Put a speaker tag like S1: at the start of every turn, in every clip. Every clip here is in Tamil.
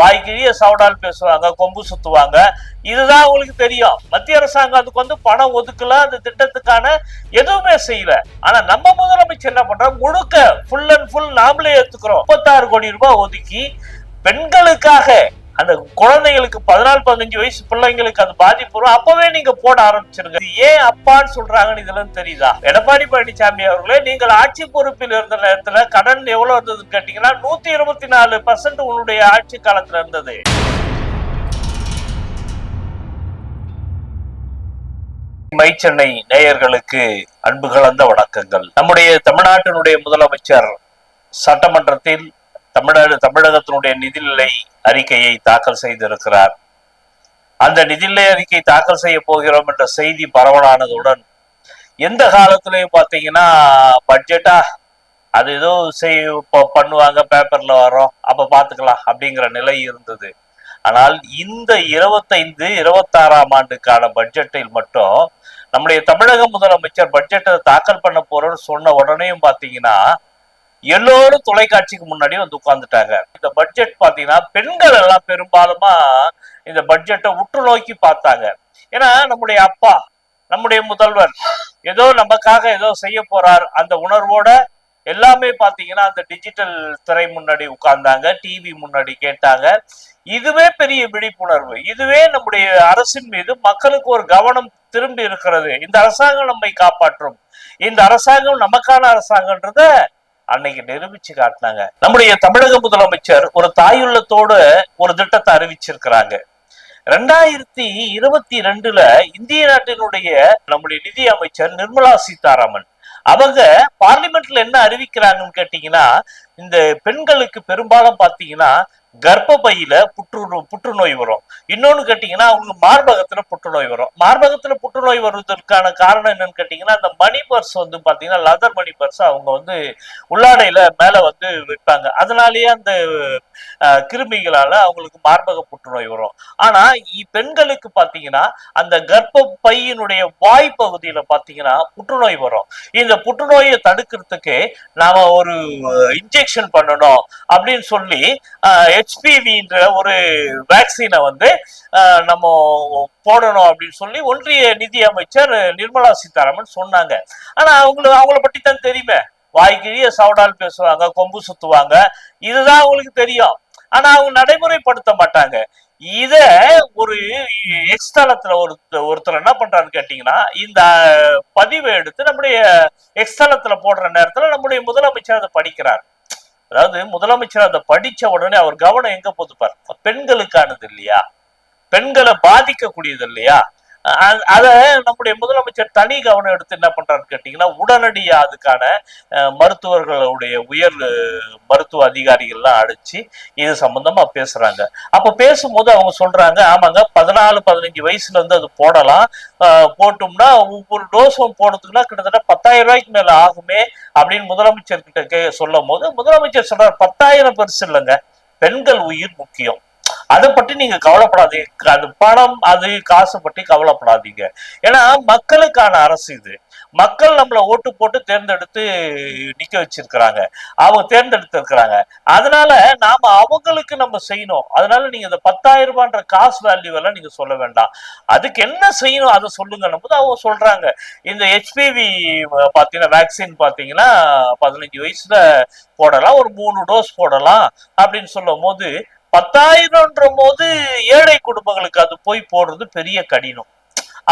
S1: வாய்க்கிழிய சவுடால் பேசுவாங்க கொம்பு சுத்துவாங்க. இதுதான் அவங்களுக்கு தெரியும். மத்திய அரசாங்கம் அதுக்கு வந்து பணம் ஒதுக்கல அந்த திட்டத்துக்கான எதுவுமே செய்யல. ஆனா நம்ம முதலமைச்சர் என்ன பண்றோம்? முழுக்க ஃபுல் அண்ட் ஃபுல் நாமளே ஏத்துக்கிறோம் முப்பத்தாறு கோடி ரூபாய் ஒதுக்கி பெண்களுக்காக அந்த குழந்தைங்களுக்கு பதினாலு பதினஞ்சு வயசு பிள்ளைங்களுக்கு அது பாதிப்பு வரும். அப்பவே நீங்க போட ஆரம்பிச்சிருங்க. ஏன் அப்பான்னு சொல்றாங்கன்னு இதெல்லாம் தெரியுதா? எடப்பாடி பழனிசாமி அவர்களே நீங்கள் ஆட்சி பொறுப்பில் இருந்த நேரத்துல கடன் எவ்வளவு இருந்ததுன்னு கேட்டீங்கன்னா நூத்தி இருபத்தி நாலு பர்சன்ட் உன்னுடைய ஆட்சி காலத்துல இருந்தது. மைச்சென்னை நேயர்களுக்கு அன்பு கலந்த வணக்கங்கள். நம்முடைய தமிழ்நாட்டினுடைய முதலமைச்சர் சட்டமன்றத்தில் தமிழக தமிழகத்தினுடைய நிதிநிலை அறிக்கையை தாக்கல் செய்திருக்கிறார். அந்த நிதிநிலை அறிக்கை தாக்கல் செய்ய போகிறோம் என்ற செய்தி பரவலானதுடன் எந்த காலத்திலையும் பார்த்தீங்கன்னா பட்ஜெட்டா அது ஏதோ செய் பண்ணுவாங்க பேப்பர்ல வரும் அப்ப பாத்துக்கலாம் அப்படிங்கிற நிலை இருந்தது. ஆனால் இந்த இருபத்தைந்து இருபத்தாறாம் ஆண்டுக்கான பட்ஜெட்டில் மட்டும் நம்முடைய தமிழக முதலமைச்சர் பட்ஜெட்டை தாக்கல் பண்ண போறோம்னு சொன்ன உடனேயும் பாத்தீங்கன்னா எல்லோரும் தொலைக்காட்சிக்கு முன்னாடி வந்து உட்கார்ந்துட்டாங்க. இந்த பட்ஜெட் பாத்தீங்கன்னா பெண்கள் எல்லாம் பெரும்பாலுமா இந்த பட்ஜெட்டை உற்று நோக்கி பார்த்தாங்க. ஏன்னா நம்முடைய அப்பா நம்முடைய முதல்வர் ஏதோ நமக்காக ஏதோ செய்ய போறார். அந்த உணர்வோட எல்லாமே பாத்தீங்கன்னா அந்த டிஜிட்டல் திரை முன்னாடி உட்கார்ந்தாங்க டிவி முன்னாடி கேட்டாங்க. இதுவே பெரிய விழிப்புணர்வு. இதுவே நம்முடைய அரசின் மீது மக்களுக்கு ஒரு கவனம் திரும்பி இருக்கிறது. இந்த அரசாங்கம் நம்மை காப்பாற்றும். இந்த அரசாங்கம் நமக்கான அரசாங்கன்றத அன்னைக்கு நிரூபிச்சு காட்டினாங்க. நம்முடைய தமிழக முதலமைச்சர் ஒரு தாயுள்ளத்தோடு ஒரு திட்டத்தை அறிவிச்சிருக்கிறாங்க. ரெண்டாயிரத்தி இருபத்தி ரெண்டுல இந்திய நாட்டினுடைய நம்முடைய நிதி அமைச்சர் நிர்மலா சீதாராமன் அவங்க பார்லிமெண்ட்ல என்ன அறிவிக்கிறாங்கன்னு கேட்டீங்கன்னா இந்த பெண்களுக்கு பெரும்பாலும் பாத்தீங்கன்னா கர்ப்பப்பையில புற்று புற்றுநோய் வரும். இன்னொன்னு கேட்டீங்கன்னா அவங்க மார்பகத்துல புற்றுநோய் வரும். மார்பகத்துல புற்றுநோய் வருவதற்கான காரணம் என்னன்னு கேட்டீங்கன்னா அந்த மணி பர்ஸ் வந்து பாத்தீங்கன்னா லதர் மணி பர்ஸ் அவங்க வந்து உள்ளாடையில மேல வந்து விற்பாங்க. அதனாலேயே அந்த கிருமிகளால அவங்களுக்கு மார்பக புற்றுநோய் வரும். ஆனா இ- பெண்களுக்கு பாத்தீங்கன்னா அந்த கர்ப்பப்பையினுடைய வாய் பகுதியில பாத்தீங்கன்னா புற்றுநோய் வரும். இந்த புற்றுநோயை தடுக்கிறதுக்கு நாம ஒரு இன்ஜெக்ஷன் பண்ணணும் அப்படின்னு சொல்லி ஹெச்பிவின்ற ஒரு வேக்சினை வந்து நம்ம போடணும் அப்படின்னு சொல்லி ஒன்றிய நிதி அமைச்சர் நிர்மலா சீதாராமன் சொன்னாங்க. ஆனா அவங்களுக்கு அவங்கள பற்றி தான் தெரியுமே. வாய்க்கிழிய சவடால் பேசுவாங்க கொம்பு சுத்துவாங்க. இதுதான் அவங்களுக்கு தெரியும். ஆனா அவங்க நடைமுறைப்படுத்த மாட்டாங்க. இத ஒரு எக்ஸ்தலத்துல ஒரு ஒருத்தர் என்ன பண்றாருன்னு கேட்டீங்கன்னா இந்த பதிவை எடுத்து நம்முடைய எக்ஸ்தலத்துல போடுற நேரத்துல நம்முடைய முதலமைச்சர் அதை படிக்கிறார். அதாவது முதலமைச்சர் அதை படிச்ச உடனே அவர் கவனம் எங்க போதுப்பார் பெண்களுக்கானது இல்லையா? பெண்களை பாதிக்கக்கூடியது இல்லையா? அதை நம்முடைய முதலமைச்சர் தனி கவனம் எடுத்து என்ன பண்றாருன்னு கேட்டீங்கன்னா உடனடியா அதுக்கான மருத்துவர்களுடைய உயர் மருத்துவ அதிகாரிகள்லாம் அழைச்சி இது சம்பந்தமா பேசுறாங்க. அப்ப பேசும்போது அவங்க சொல்றாங்க ஆமாங்க பதினாலு பதினஞ்சு வயசுல இருந்து அது போடலாம். போட்டோம்னா ஒவ்வொரு டோஸும் போடுறதுக்குன்னா கிட்டத்தட்ட பத்தாயிரம் ரூபாய்க்கு மேல ஆகுமே அப்படின்னு முதலமைச்சர் கிட்ட கே சொல்லும் போது முதலமைச்சர் சொல்றாரு பத்தாயிரம் பெருசு இல்லைங்க. பெண்கள் உயிர் முக்கியம். அதை பற்றி நீங்க கவலைப்படாதீங்க. அது பணம் அது காசு பற்றி கவலைப்படாதீங்க. ஏன்னா மக்களுக்கான அரசு இது. மக்கள் நம்மளை ஓட்டு போட்டு தேர்ந்தெடுத்து நிக்க வச்சிருக்கிறாங்க. அவங்க தேர்ந்தெடுத்திருக்கிறாங்க. அதனால நாம அவங்களுக்கு நம்ம செய்யணும். அதனால நீங்க இந்த பத்தாயிரம் ரூபான்ற காசு வேல்யூ எல்லாம் நீங்க சொல்ல வேண்டாம். அதுக்கு என்ன செய்யணும் அதை சொல்லுங்க போது அவங்க சொல்றாங்க. இந்த ஹெச்பிவி பாத்தீங்கன்னா வேக்சின் பாத்தீங்கன்னா பதினஞ்சு வயசுல போடலாம். ஒரு மூணு டோஸ் போடலாம் அப்படின்னு சொல்லும் போது பத்தாயிரம்ன்ற போது ஏழை குடும்பங்களுக்கு அது போய் போடுறது பெரிய கடினம்.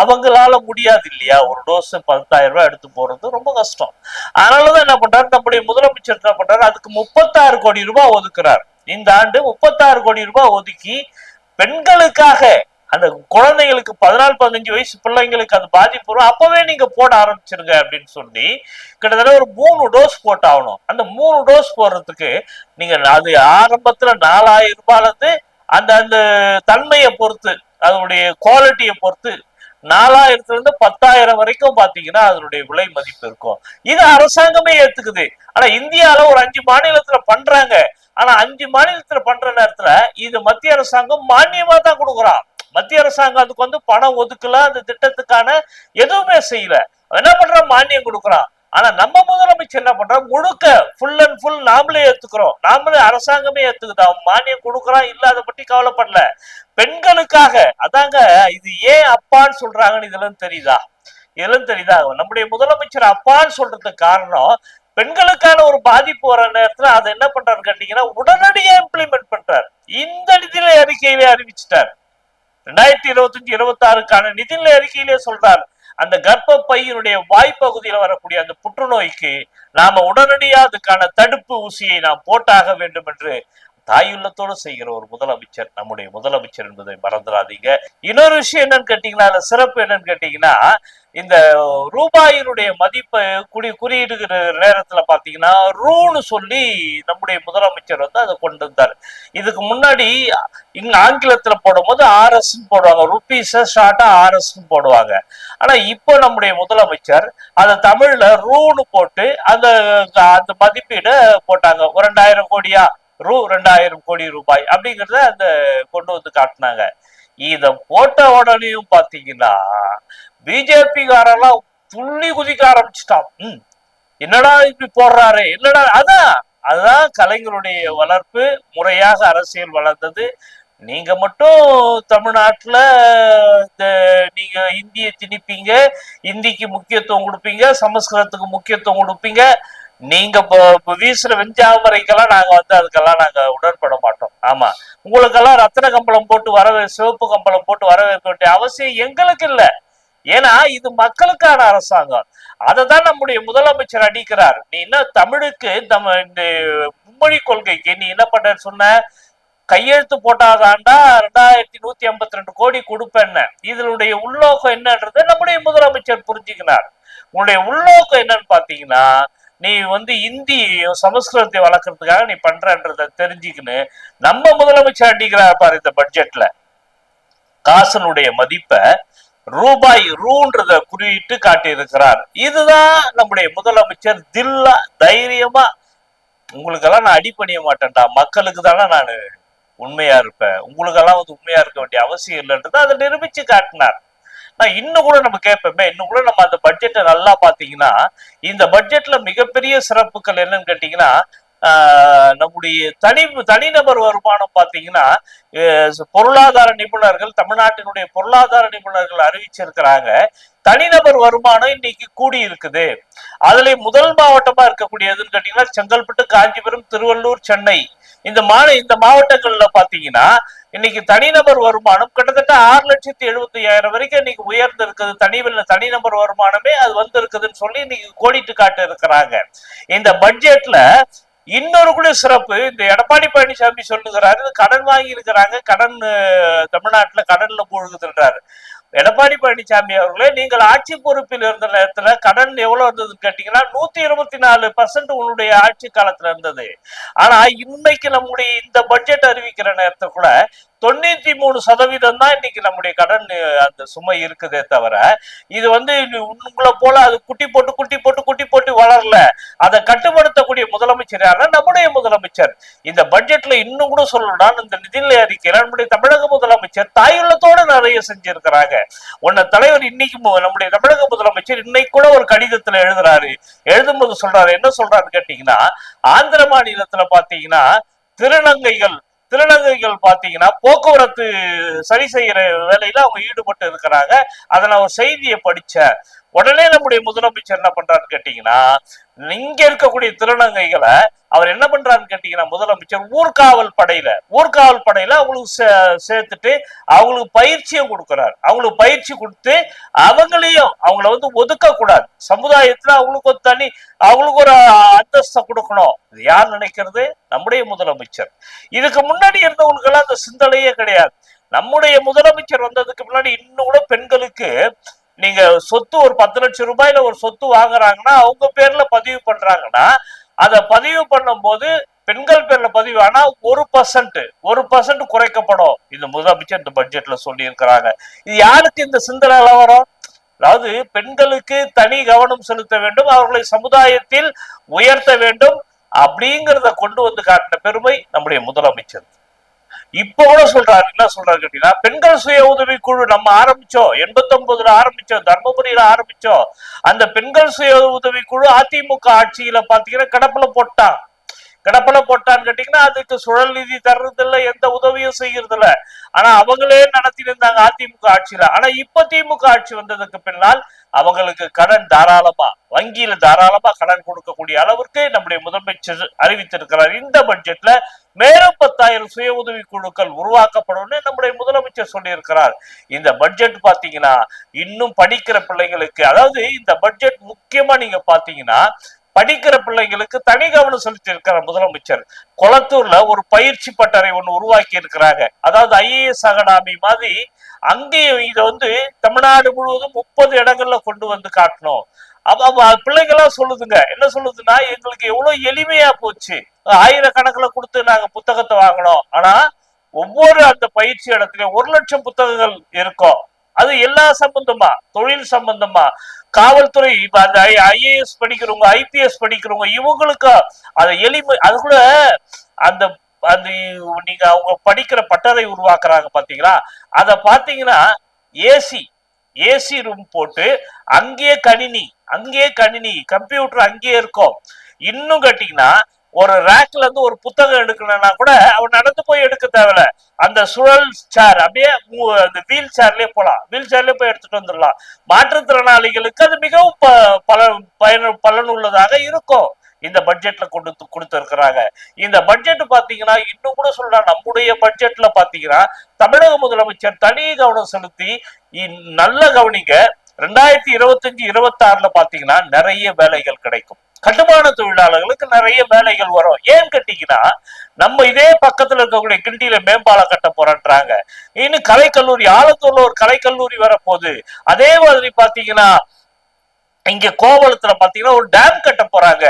S1: அவங்களால முடியாது இல்லையா ஒரு டோஸ் பத்தாயிரம் ரூபாய் எடுத்து போறது ரொம்ப கஷ்டம். அதனாலதான் என்ன பண்றாரு? நம்முடைய முதலமைச்சர் என்ன பண்றாரு? அதுக்கு முப்பத்தாறு கோடி ரூபாய் ஒதுக்குறார். இந்த ஆண்டு முப்பத்தாறு கோடி ரூபாய் ஒதுக்கி பெண்களுக்காக அந்த குழந்தைங்களுக்கு பதினாலு பதினஞ்சு வயசு பிள்ளைங்களுக்கு அது பாதிப்பு வரும். அப்பவே நீங்க போட ஆரம்பிச்சிருங்க அப்படின்னு சொல்லி கிட்டத்தட்ட ஒரு மூணு டோஸ் போட்டாகணும். அந்த மூணு டோஸ் போடுறதுக்கு நீங்க அது ஆரம்பத்துல நாலாயிரம் ரூபாயிலிருந்து அந்த அந்த தன்மையை பொறுத்து அதனுடைய குவாலிட்டியை பொறுத்து நாலாயிரத்துல இருந்து பத்தாயிரம் வரைக்கும் பாத்தீங்கன்னா அதனுடைய விலை மதிப்பு இருக்கும். இது அரசாங்கமே ஏத்துக்குது. ஆனா இந்தியால ஒரு அஞ்சு மாநிலத்துல பண்றாங்க. ஆனா அஞ்சு மாநிலத்துல பண்ற நேரத்துல இது மத்திய அரசாங்கம் மானியமா தான் கொடுக்குறான். மத்திய அரசாங்கம் அதுக்கு வந்து பணம் ஒதுக்கல அந்த திட்டத்துக்கான எதுவுமே செய்யல. என்ன பண்றான்? மானியம் கொடுக்குறான். ஆனா நம்ம முதலமைச்சர் என்ன பண்றோம் முழுக்க ஃபுல் அண்ட் ஃபுல் நாமளே ஏத்துக்கிறோம். நாமளே அரசாங்கமே ஏத்துக்குது. அவன் மானியம் கொடுக்குறான் இல்ல அதை பற்றி கவலைப்படல. பெண்களுக்காக அதாங்க இது ஏன் அப்பான்னு சொல்றாங்கன்னு இதெல்லாம் தெரியுதா? இதெல்லாம் தெரியுதா? நம்முடைய முதலமைச்சர் அப்பான்னு சொல்றதுக்கு காரணம் பெண்களுக்கான ஒரு பாதிப்பு வர நேரத்துல அதை என்ன பண்றாரு கேட்டீங்கன்னா உடனடியா இம்ப்ளிமெண்ட் பண்றாரு. இந்த நிதியில அறிக்கையிலே அறிவிச்சிட்டார். ரெண்டாயிரத்தி இருபத்தஞ்சு இருபத்தி ஆறுக்கான நிதிநிலை அறிக்கையிலே சொல்றார் அந்த கர்ப்ப பையினுடைய வாய்ப்பகுதியில வரக்கூடிய அந்த புற்றுநோய்க்கு நாம உடனடியா அதுக்கான தடுப்பு ஊசியை நாம் போட்டாக வேண்டும் என்று தாயுள்ளத்தோடு செய்கிற ஒரு முதலமைச்சர் நம்முடைய முதலமைச்சர் என்பதை மறந்துடாதீங்க. இன்னொரு விஷயம் என்னன்னு கேட்டீங்கன்னா சிறப்பு என்னன்னு கேட்டீங்கன்னா இந்த ரூபாயினுடைய மதிப்பை குறி குறியிடுகிற நேரத்துல பாத்தீங்கன்னா ரூன்னு சொல்லி நம்முடைய முதலமைச்சர் வந்து அதை கொண்டு வந்தார். இதுக்கு முன்னாடி இங்க ஆங்கிலத்துல போடும்போது ஆர்எஸ் போடுவாங்க ருபீஸ ஷார்ட்டா ஆர்எஸ் போடுவாங்க. ஆனா இப்போ நம்முடைய முதலமைச்சர் அதை தமிழ்ல ரூன்னு போட்டு அந்த அந்த மதிப்பீடு போட்டாங்க. ஒரு ரெண்டாயிரம் கோடியா? ரூ ரெண்டாயிரம் கோடி ரூபாய் அப்படிங்கிறத அந்த கொண்டு வந்து காட்டினாங்க. இத போட்ட உடனேயும் பாத்தீங்கன்னா பிஜேபிக்காரெல்லாம் துள்ளி குதிக்க ஆரம்பிச்சிட்டான். என்னடா இப்படி போடுறாரு என்னடா அதான் அதுதான் கலைஞருடைய வளர்ப்பு முறையாக அரசியல் வளர்ந்தது. நீங்க மட்டும் தமிழ்நாட்டுல இந்த நீங்க இந்திய திணிப்பீங்க இந்திக்கு முக்கியத்துவம் கொடுப்பீங்க சமஸ்கிருதத்துக்கு முக்கியத்துவம் கொடுப்பீங்க நீங்க இப்போ வீசுற வெஞ்சாமரைக்கெல்லாம் நாங்க வந்து அதுக்கெல்லாம் நாங்க உடன்பட மாட்டோம். ஆமா. உங்களுக்கெல்லாம் ரத்தன கம்பளம் போட்டு வரவே சிவப்பு கம்பளம் போட்டு வரவேற்க வேண்டிய அவசியம் எங்களுக்கு இல்ல. ஏன்னா இது மக்களுக்கான அரசாங்கம். அதை தான் நம்முடைய முதலமைச்சர் அடிக்கிறார். நீ என்ன தமிழுக்கு நம்ம இந்த மும்மொழி கொள்கைக்கு நீ என்ன பண்ண சொன்ன? கையெழுத்து போட்டாதாண்டா ரெண்டாயிரத்தி நூத்தி ஐம்பத்தி ரெண்டு கோடி கொடுப்பேன்னு. இதனுடைய உள்நோக்கம் என்னன்றது நம்முடைய முதலமைச்சர் புரிஞ்சுக்கினார். உன்னுடைய உள்நோக்கம் என்னன்னு பாத்தீங்கன்னா நீ வந்து இந்தி சமஸ்கிருதத்தை வளர்க்கறதுக்காக நீ பண்றன்றத தெரிஞ்சுக்கின்னு நம்ம முதலமைச்சர் அடிக்கிறார் பாரு இந்த பட்ஜெட்ல காசனுடைய மதிப்பை ரூபாய் ரூன்றத குறியிட்டு காட்டியிருக்கிறார். இதுதான் நம்முடைய முதலமைச்சர் தில்லா தைரியமா உங்களுக்கெல்லாம் நான் அடிப்பணிய மாட்டேன்டா மக்களுக்கு தானே நான் உண்மையா இருப்பேன் உங்களுக்கெல்லாம் வந்து உண்மையா இருக்க வேண்டிய அவசியம் இல்லைன்றதை அதை நிரூபிச்சு காட்டினார். நான் இன்னும் கூட நம்ம கேட்போமே இன்னும் கூட நம்ம அந்த பட்ஜெட்டை நல்லா பார்த்தீங்கன்னா இந்த பட்ஜெட்ல மிகப்பெரிய சிறப்புகள் என்னன்னு கேட்டீங்கன்னா நம்முடைய தனி தனிநபர் வருமானம் பார்த்தீங்கன்னா பொருளாதார நிபுணர்கள் தமிழ்நாட்டினுடைய பொருளாதார நிபுணர்கள் அறிவிச்சிருக்கிறாங்க. தனிநபர் வருமானம் இன்னைக்கு கூடி இருக்குது. அதுல முதல் மாவட்டமா இருக்கக்கூடியதுன்னு கேட்டீங்கன்னா செங்கல்பட்டு காஞ்சிபுரம் திருவள்ளூர் சென்னை. இந்த மா இந்த மாவட்டங்கள்ல பாத்தீங்கன்னா இன்னைக்கு தனிநபர் வருமானம் கிட்டத்தட்ட ஆறு லட்சத்தி எழுபத்தி ஐயாயிரம் வரைக்கும் இன்னைக்கு உயர்ந்து இருக்குது தனி தனிநபர் வருமானமே அது வந்து இருக்குதுன்னு சொல்லி இன்னைக்கு கோடிட்டு காட்டு இருக்கிறாங்க. இந்த பட்ஜெட்ல இன்னொரு கூட சிறப்பு இந்த எடப்பாடி பழனிசாமி சொல்லுகிறாரு கடன் வாங்கி இருக்கிறாங்க கடன் தமிழ்நாட்டுல கடன்ல மூழ்குதுன்றாரு. எடப்பாடி பழனிசாமி அவர்களே நீங்கள் ஆட்சி பொறுப்பில் இருந்த நேரத்துல கடன் எவ்வளவு இருந்ததுன்னு கேட்டீங்கன்னா நூத்தி இருபத்தி நாலு பர்சன்ட் உன்னுடைய ஆட்சி காலத்துல இருந்தது. ஆனா இன்னைக்கு நம்முடைய இந்த பட்ஜெட் அறிவிக்கிற நேரத்துல கூட தொண்ணூத்தி மூணு சதவீதம் தான் இன்னைக்கு நம்முடைய கடன் அந்த சுமை இருக்குதே தவிர இது வந்து உங்களை போல அது குட்டி போட்டு குட்டி போட்டு குட்டி போட்டு வளரல. அதை கட்டுப்படுத்தக்கூடிய முதலமைச்சர் யாருன்னா நம்முடைய முதலமைச்சர். இந்த பட்ஜெட்ல இன்னும் கூட சொல்லணும்னா இந்த நிதிநிலை அறிக்கையில நம்முடைய தமிழக முதலமைச்சர் தாயுள்ளத்தோட நிறைய செஞ்சிருக்கிறாங்க. உன்ன தலைவர் இன்னைக்கு நம்முடைய தமிழக முதலமைச்சர் இன்னைக்கு கூட ஒரு கடிதத்துல எழுதுறாரு. எழுதும்போது சொல்றாரு. என்ன சொல்றாருன்னு கேட்டீங்கன்னா ஆந்திர மாநிலத்துல பாத்தீங்கன்னா திருநங்கைகள் திருநங்கைகள் பாத்தீங்கன்னா போக்குவரத்து சரி செய்யற வேலையில அவங்க ஈடுபட்டு இருக்கிறாங்க. அதை நான் ஒரு செய்தியை படிச்சேன். உடனே நம்முடைய முதலமைச்சர் என்ன பண்றாருன்னு கேட்டீங்கன்னா இங்க இருக்கக்கூடிய திருநங்கைகளை அவர் என்ன பண்றாருன்னு கேட்டீங்கன்னா முதலமைச்சர் ஊர்காவல் படையில ஊர்காவல் படையில அவங்களுக்கு சே- சேர்த்துட்டு அவங்களுக்கு பயிற்சியும் கொடுக்கிறார். அவங்களுக்கு பயிற்சி கொடுத்து அவங்களையும் அவங்கள வந்து ஒதுக்க கூடாது சமுதாயத்துல அவங்களுக்கு ஒரு தனி அவங்களுக்கு ஒரு அந்தஸ்தை கொடுக்கணும். இது யார் நினைக்கிறது? நம்முடைய முதலமைச்சர். இதுக்கு முன்னாடி இருந்தவங்களுக்கு எல்லாம் அந்த சிந்தனையே கிடையாது. நம்முடைய முதலமைச்சர் வந்ததுக்கு முன்னாடி இன்னும் கூட பெண்களுக்கு நீங்க சொத்து ஒரு பத்து லட்சம் ரூபாயில ஒரு சொத்து வாங்குறாங்கன்னா அவங்க பேர்ல பதிவு பண்றாங்கன்னா அதை பதிவு பண்ணும்போது பெண்கள் பேர்ல பதிவு ஆனா ஒரு பர்சன்ட் ஒரு பர்சன்ட் குறைக்கப்படும். இந்த முதலமைச்சர் இந்த பட்ஜெட்ல சொல்லி இருக்கிறாங்க இது யாருக்கு இந்த சிந்தனை வரும் அதாவது பெண்களுக்கு தனி கவனம் செலுத்த வேண்டும் அவர்களை சமுதாயத்தில் உயர்த்த வேண்டும் அப்படிங்கிறத கொண்டு வந்து காட்டின பெருமை நம்முடைய முதலமைச்சர். இப்ப கூட சொல்றாரு என்ன சொல்றாரு கேட்டீங்கன்னா பெண்கள் சுய உதவி குழு நம்ம ஆரம்பிச்சோம். எண்பத்தி ஒன்பதுல ஆரம்பிச்சோம் தர்மபுரியில ஆரம்பிச்சோம். அந்த பெண்கள் சுய உதவி குழு அதிமுக ஆட்சியில பாத்தீங்கன்னா கடப்புல போட்டான். கடப்பல போட்டான்னு கேட்டீங்கன்னா அதுக்கு சுழல் நிதி தர்றது இல்லை எந்த உதவியும் செய்யறது இல்லை ஆனா அவங்களே நடத்தியிருந்தாங்க அதிமுக ஆட்சியில. ஆனா இப்ப திமுக ஆட்சி வந்ததுக்கு பின்னால் அவங்களுக்கு கடன் தாராளமா வங்கியில தாராளமா கடன் கொடுக்கக்கூடிய அளவிற்கு நம்முடைய முதலமைச்சர் அறிவித்திருக்கிறார். இந்த பட்ஜெட்ல மேலும் பத்தாயிரம் சுய உதவி குழுக்கள் உருவாக்கப்படும் நம்முடைய முதலமைச்சர் சொல்லியிருக்கிறார். இந்த பட்ஜெட் பாத்தீங்கன்னா இன்னும் படிக்கிற பிள்ளைங்களுக்கு அதாவது இந்த பட்ஜெட் முக்கியமா நீங்க பாத்தீங்கன்னா படிக்கிற பிள்ளைங்களுக்கு தனி கவனம் செலுத்தி இருக்கிற முதலமைச்சர். கொளத்தூர்ல ஒரு பயிற்சி பட்டறை ஒண்ணு உருவாக்கி இருக்கிறாங்க. அதாவது ஐஏஎஸ் அகாடமி மாதிரி அங்கேயும் இதை வந்து தமிழ்நாடு முழுவதும் முப்பது இடங்கள்ல கொண்டு வந்து காட்டணும். அப்ப அப்ப சொல்லுதுங்க. என்ன சொல்லுதுன்னா எங்களுக்கு எவ்வளவு எளிமையா போச்சு. ஆயிரக்கணக்கில் கொடுத்து நாங்க புத்தகத்தை வாங்கினோம். ஆனா ஒவ்வொரு அந்த பயிற்சி இடத்துலயும் ஒரு லட்சம் புத்தகங்கள் இருக்கும். அது எல்லா சம்பந்தமா? தொழில் சம்பந்தமா? காவல்துறை இப்ப அந்த ஐஏஎஸ் படிக்கிறவங்க ஐபிஎஸ் படிக்கிறவங்க இவங்களுக்கு அதை எளிமை அது கூட அந்த அந்த நீங்க அவங்க படிக்கிற பட்டறை உருவாக்குறாங்க பாத்தீங்களா? அத பாத்தீங்கன்னா ஏசி ஏசி ரூம் போட்டு அங்கேயே கணினி அங்கேயே கணினி கம்ப்யூட்டர் அங்கேயே இருக்கும். இன்னும் கேட்டீங்கன்னா ஒரு ரேக்ல இருந்து ஒரு புத்தகம் எடுக்கணும்னா கூட அவன் நடந்து போய் எடுக்க தேவையில்ல. அந்த சுழல் சேர் அப்படியே மூ- அந்த வீல் சேர்லயே போலாம். வீல் சேர்லயே போய் எடுத்துட்டு வந்துடலாம். மாற்றுத்திறனாளிகளுக்கு அது மிகவும் ப- பல பயன் பலனுள்ளதாக இருக்கும். இந்த பட்ஜெட்ல கொண்டு கொடுத்திருக்கிறாங்க. இந்த பட்ஜெட் பாத்தீங்கன்னா இன்னும் கூட சொல்றா நம்முடைய பட்ஜெட்ல பாத்தீங்கன்னா தமிழக முதலமைச்சர் தனி கவனம் செலுத்தி நல்ல கவனிங்க ரெண்டாயிரத்தி இருபத்தஞ்சு இருபத்தி ஆறுல பாத்தீங்கன்னா நிறைய வேலைகள் கிடைக்கும். கட்டுமான தொழிலாளர்களுக்கு நிறைய வேலைகள் வரும். ஏன் கேட்டீங்கன்னா நம்ம இதே பக்கத்துல இருக்கக்கூடிய கிண்டியில மேம்பாலம் கட்ட போறன்றாங்க. இன்னும் கலைக்கல்லூரி ஆலத்தூர்ல ஒரு கலைக்கல்லூரி வரப்போகுது. அதே மாதிரி பாத்தீங்கன்னா இங்க கோவளத்துல பாத்தீங்கன்னா ஒரு டேம் கட்ட போறாங்க.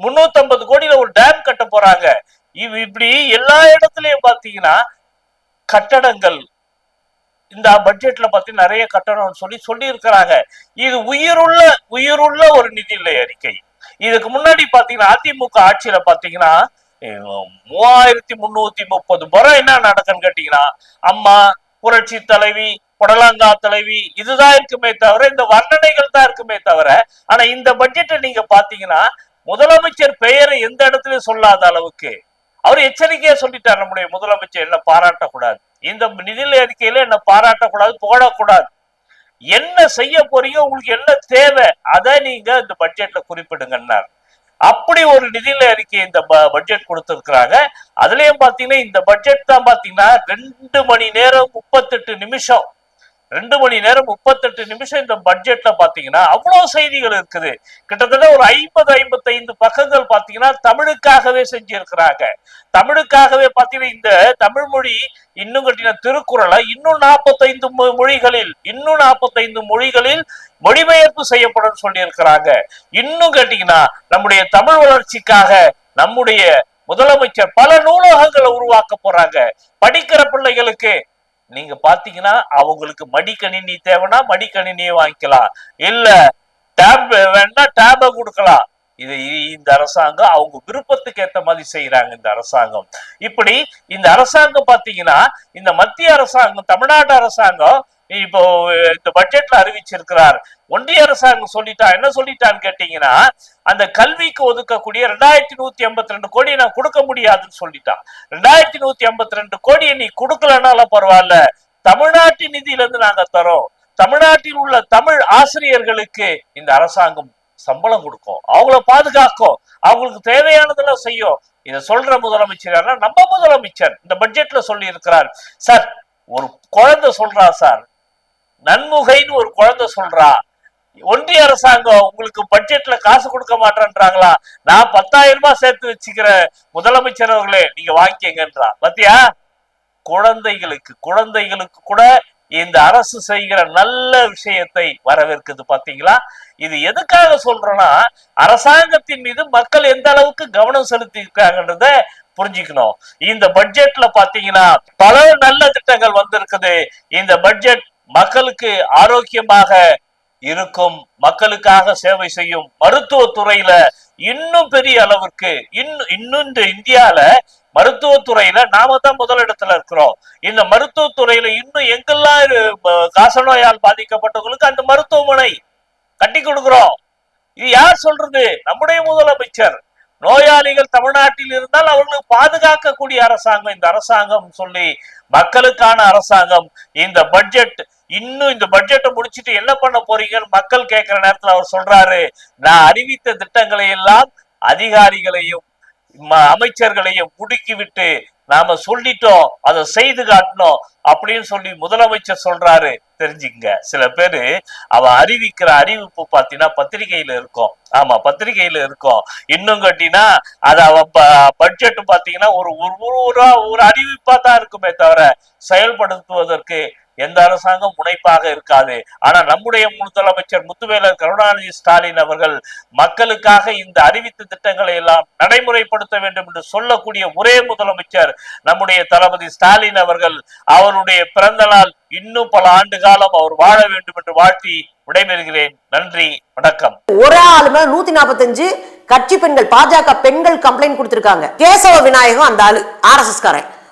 S1: 350 கோடியில ஒரு டேம் கட்ட போறாங்க. இவ் இப்படி எல்லா இடத்துலயும் பாத்தீங்கன்னா கட்டடங்கள் இந்த பட்ஜெட்ல பத்தி நிறைய கட்டணம் சொல்லி சொல்லி இருக்கிறாங்க இது உயிருள்ள உயிருள்ள ஒரு நிதிநிலை அறிக்கை. இதுக்கு முன்னாடி பாத்தீங்கன்னா அதிமுக ஆட்சியில பாத்தீங்கன்னா மூவாயிரத்தி முன்னூத்தி முப்பது முறை என்ன நடக்குன்னு கேட்டீங்கன்னா அம்மா புரட்சி தலைவி புடலங்கா தலைவி இதுதான் இருக்குமே தவிர இந்த வர்ணனைகள் தான் இருக்குமே தவிர ஆனா இந்த பட்ஜெட்டை நீங்க பாத்தீங்கன்னா முதலமைச்சர் பெயரை எந்த இடத்துலயும் சொல்லாத அளவுக்கு? அவர் எச்சரிக்கையா சொல்லிட்டார் நம்முடைய முதலமைச்சர் என்ன பாராட்டக்கூடாது. இந்த நிதிநிலை அறிக்கையில என்ன பாராட்டக்கூடாது போடக்கூடாது என்ன செய்ய போறீங்க? உங்களுக்கு என்ன தேவை? அதை நீங்க இந்த பட்ஜெட்ல குறிப்பிடுங்கன்னார். அப்படி ஒரு நிதிநிலை அறிக்கை இந்த ப- பட்ஜெட் கொடுத்திருக்கிறாங்க. அதுலயும் பாத்தீங்கன்னா இந்த பட்ஜெட் தான் பாத்தீங்கன்னா ரெண்டு மணி நேரம் முப்பத்தெட்டு நிமிஷம் ரெண்டு மணி நேரம் முப்பத்தெட்டு நிமிஷம் இந்த பட்ஜெட்ல பாத்தீங்கன்னா அவ்வளவு செய்திகள் இருக்குது. கிட்டத்தட்ட ஒரு ஐம்பது ஐம்பத்தைந்து பக்கங்கள் பாத்தீங்கன்னா தமிழுக்காகவே செஞ்சிருக்கிறாங்க. தமிழுக்காகவே பாத்தீங்கன்னா இந்த தமிழ் மொழி இன்னும் கட்டின திருக்குறளை இன்னும் நாற்பத்தைந்து மொழிகளில் இன்னும் நாற்பத்தைந்து மொழிகளில் மொழிபெயர்ப்பு செய்யப்படும் சொல்லியிருக்கிறாங்க. இன்னும் கேட்டீங்கன்னா நம்முடைய தமிழ் வளர்ச்சிக்காக நம்முடைய முதலமைச்சர் பல நூலகங்களை உருவாக்க போறாங்க. படிக்கிற பிள்ளைகளுக்கு நீங்க பாத்தீங்கன்னா அவங்களுக்கு மடிக்கணினி தேவைன்னா மடிக்கணினியை வாங்கிக்கலாம். இல்ல டேப் வேணா டேப கொடுக்கலாம். இது இந்த அரசாங்கம் அவங்க விருப்பத்துக்கு ஏத்த மாதிரி செய்யறாங்க இந்த அரசாங்கம். இப்படி இந்த அரசாங்கம் பாத்தீங்கன்னா இந்த மத்திய அரசாங்கம் தமிழ்நாடு அரசாங்கம் இப்போ இந்த பட்ஜெட்ல அறிவிச்சிருக்கிறார். ஒன்றிய அரசாங்கம் சொல்லிட்டா என்ன சொல்லிட்டான்னு கேட்டீங்கன்னா அந்த கல்விக்கு ஒதுக்கக்கூடிய ரெண்டாயிரத்தி நூத்தி எண்பத்தி ரெண்டு கோடியை நான் கொடுக்க முடியாதுன்னு சொல்லிட்டான் ரெண்டாயிரத்தி நூத்தி எண்பத்தி ரெண்டு கோடியை நீ கொடுக்கலனாலும் பரவாயில்ல. தமிழ்நாட்டு நிதியில இருந்து நாங்க தரோம். தமிழ்நாட்டில் உள்ள தமிழ் ஆசிரியர்களுக்கு இந்த அரசாங்கம் சம்பளம் கொடுக்கும். அவங்கள பாதுகாக்கும். அவங்களுக்கு தேவையானதெல்லாம் செய்யும். இதை சொல்ற முதலமைச்சர் நம்ம முதலமைச்சர். இந்த பட்ஜெட்ல சொல்லி இருக்கிறார் சார் ஒரு குழந்தை சொல்றா சார். நன்முகைன்னு ஒரு குழந்தை சொல்றா. ஒன்றிய அரசாங்கம் உங்களுக்கு பட்ஜெட்ல காசு கொடுக்க மாட்டேன்றாங்களா? நான் பத்தாயிரம் ரூபாய் சேர்த்து வச்சுக்கிற முதலமைச்சர் அவர்களே நீங்க வாங்கிக்கங்கன்றா. பத்தியா? குழந்தைகளுக்கு குழந்தைகளுக்கு கூட இந்த அரசு செய்கிற நல்ல விஷயத்தை வரவேற்குது பாத்தீங்களா? இது எதுக்காக சொல்றோம்னா அரசாங்கத்தின் மீது மக்கள் எந்த அளவுக்கு கவனம் செலுத்தி இருக்காங்கன்றத புரிஞ்சுக்கணும். இந்த பட்ஜெட்ல பாத்தீங்கன்னா பல நல்ல திட்டங்கள் வந்திருக்குது. இந்த பட்ஜெட் மக்களுக்கு ஆரோக்கியமாக இருக்கும் மக்களுக்காக சேவை செய்யும் மருத்துவ துறையில இன்னும் பெரிய அளவிற்கு இன்னும் இன்னும் இந்தியால மருத்துவத்துறையில நாம தான் முதலிடத்துல இருக்கிறோம். இந்த மருத்துவத்துறையில இன்னும் எங்கெல்லாம் காசநோயால் பாதிக்கப்பட்டவங்களுக்கு அந்த மருத்துவமனை கட்டி கொடுக்கிறோம். இது யார் சொல்றது? நம்முடைய முதலமைச்சர். நோயாளிகள் தமிழ்நாட்டில் இருந்தால் அவர்களுக்கு பாதுகாக்கக்கூடிய அரசாங்கம் இந்த அரசாங்கம் சொல்லி மக்களுக்கான அரசாங்கம். இந்த பட்ஜெட் இன்னும் இந்த பட்ஜெட்டை முடிச்சிட்டு என்ன பண்ண போறீங்கன்னு மக்கள் கேட்கிற நேரத்துல அவர் சொல்றாரு. நான் அறிவித்த திட்டங்களை எல்லாம் அதிகாரிகளையும் அமைச்சர்களையும் முடுக்கிவிட்டு நாம சொல்லிட்டோம் அதை செய்து காட்டணும் அப்படின்னு சொல்லி முதலமைச்சர் சொல்றாரு. தெரிஞ்சுங்க சில பேரு அவ அறிவிக்கிற அறிவிப்பு பாத்தீங்கன்னா பத்திரிகையில இருக்கும். ஆமா பத்திரிகையில இருக்கும். இன்னும் கட்டினா அது அவ பட்ஜெட் பாத்தீங்கன்னா ஒரு ஒரு ஒரு ஒரு- ஒரு அறிவிப்பா தான் இருக்குமே தவிர செயல்படுத்துவதற்கு எந்த அரசாங்கம் முனைப்பாக இருக்காது. ஆனா நம்முடைய முதலமைச்சர் முத்துவேலர் கருணாநிதி ஸ்டாலின் அவர்கள் மக்களுக்காக இந்த அறிவித்த திட்டங்களை எல்லாம் நடைமுறைப்படுத்த வேண்டும் என்று சொல்லக்கூடிய ஒரே முதலமைச்சர் நம்முடைய தளபதி ஸ்டாலின் அவர்கள் அவருடைய பிறந்த நாள் இன்னும் பல ஆண்டு காலம் அவர் வாழ வேண்டும் என்று வாழ்த்தி விடைபெறுகிறேன். நன்றி வணக்கம்.
S2: ஒரு ஆளுமே நூத்தி நாற்பத்தஞ்சு கட்சி பெண்கள் பாஜக பெண்கள் கம்ப்ளைண்ட் கொடுத்திருக்காங்க. கேசவ விநாயகம் அந்த ஆளு ஆர் எஸ் எஸ் காரன்.